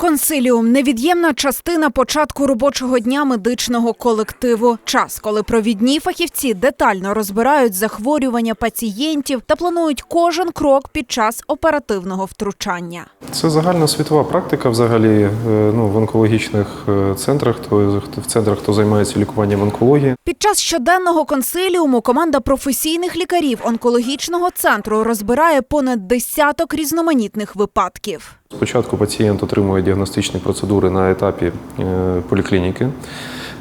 Консиліум невід'ємна частина початку робочого дня медичного колективу. Час, коли провідні фахівці детально розбирають захворювання пацієнтів та планують кожен крок під час оперативного втручання. Це загальна світова практика взагалі е, ну, в онкологічних е, центрах, хто- в центрах, хто займається лікуванням онкології. Під час щоденного консиліуму команда професійних лікарів онкологічного центру розбирає понад десяток різноманітних випадків. Спочатку пацієнт отримує діагностичні процедури на етапі е, поліклініки.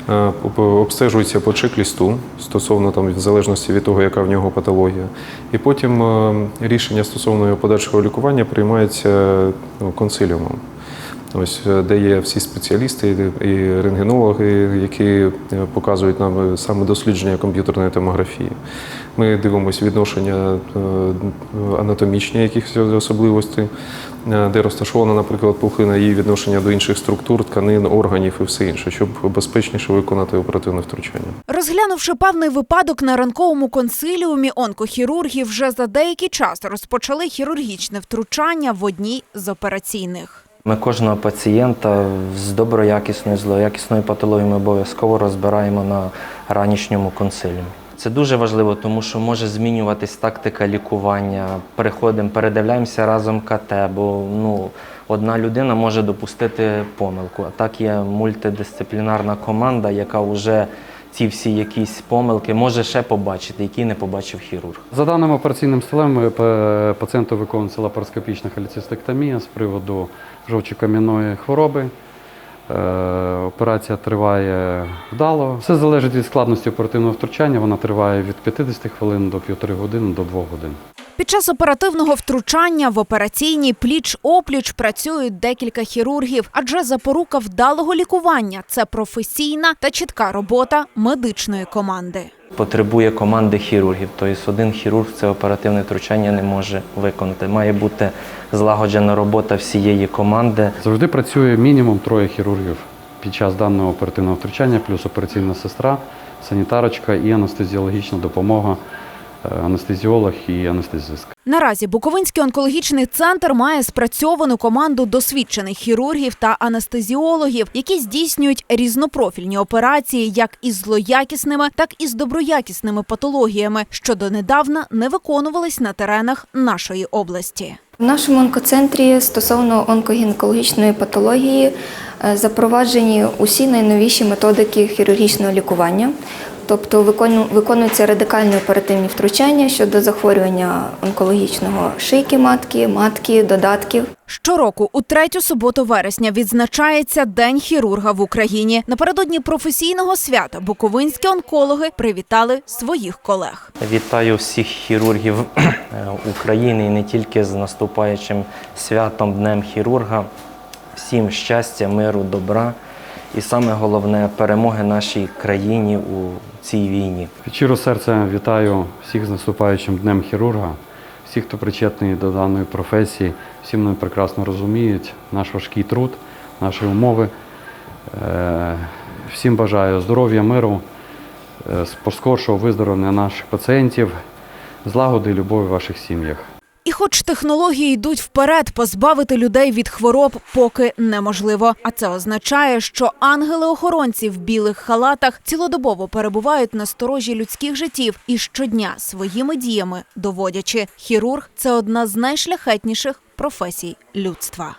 Е, Обстежується по чек-лісту стосовно там в залежності від того, яка в нього патологія. І потім е, рішення стосовно його подальшого лікування приймається ну, консиліумом. Ось е, де є всі спеціалісти і рентгенологи, які е, показують нам е, саме дослідження комп'ютерної томографії. Ми дивимося відношення анатомічні якихось особливостей, де розташована, наприклад, пухлина, її відношення до інших структур, тканин, органів і все інше, щоб безпечніше виконати оперативне втручання. Розглянувши певний випадок на ранковому консиліумі, онкохірурги вже за деякий час розпочали хірургічне втручання в одній з операційних. Ми кожного пацієнта з доброякісною, злоякісною патологією ми обов'язково розбираємо на ранішньому консиліумі. Це дуже важливо, тому що може змінюватись тактика лікування. Переходимо, передивляємося разом КТ, бо ну, одна людина може допустити помилку. А так є мультидисциплінарна команда, яка вже ці всі якісь помилки може ще побачити, які не побачив хірург. За даним операційним столем пацієнту виконується лапароскопічна холецистектомія з приводу жовчокам'яної хвороби. Е, Операція триває вдало. Все залежить від складності оперативного втручання. Вона триває від 50 хвилин до півтори години до 2 годин. Під час оперативного втручання в операційній пліч-опліч працюють декілька хірургів, адже запорука вдалого лікування це професійна та чітка робота медичної команди. Потребує команди хірургів. Тобто один хірург це оперативне втручання не може виконати. Має бути злагоджена робота всієї команди. Завжди працює мінімум троє хірургів під час даного оперативного втручання, плюс операційна сестра, санітарочка і анестезіологічна допомога, анестезіолог і анестезистка. Наразі Буковинський онкологічний центр має спрацьовану команду досвідчених хірургів та анестезіологів, які здійснюють різнопрофільні операції як із злоякісними, так і з доброякісними патологіями, що донедавна не виконувались на теренах нашої області. В нашому онкоцентрі стосовно онкогінекологічної патології е, запроваджені усі найновіші методики хірургічного лікування. Тобто викону- виконуються радикальні оперативні втручання щодо захворювання онкологічного шийки матки, матки, додатків. Щороку у третю суботу вересня відзначається День хірурга в Україні. Напередодні професійного свята буковинські онкологи привітали своїх колег. Вітаю всіх хірургів е, України і не тільки з наступаючим святом Днем хірурга. Всім щастя, миру, добра і саме головне перемоги нашій країні у цій війні. Щиро серце вітаю всіх з наступаючим днем хірурга, всіх, хто причетний до даної професії, всі мене прекрасно розуміють, наш важкий труд, наші умови. Е, Всім бажаю здоров'я, миру, е, поскоршого виздоровлення наших пацієнтів, злагоди і любові в ваших сім'ях. І хоч технології йдуть вперед, позбавити людей від хвороб поки неможливо. А це означає, що ангели-охоронці в білих халатах цілодобово перебувають на сторожі людських життів і щодня своїми діями доводячи, хірург це одна з найшляхетніших професій людства.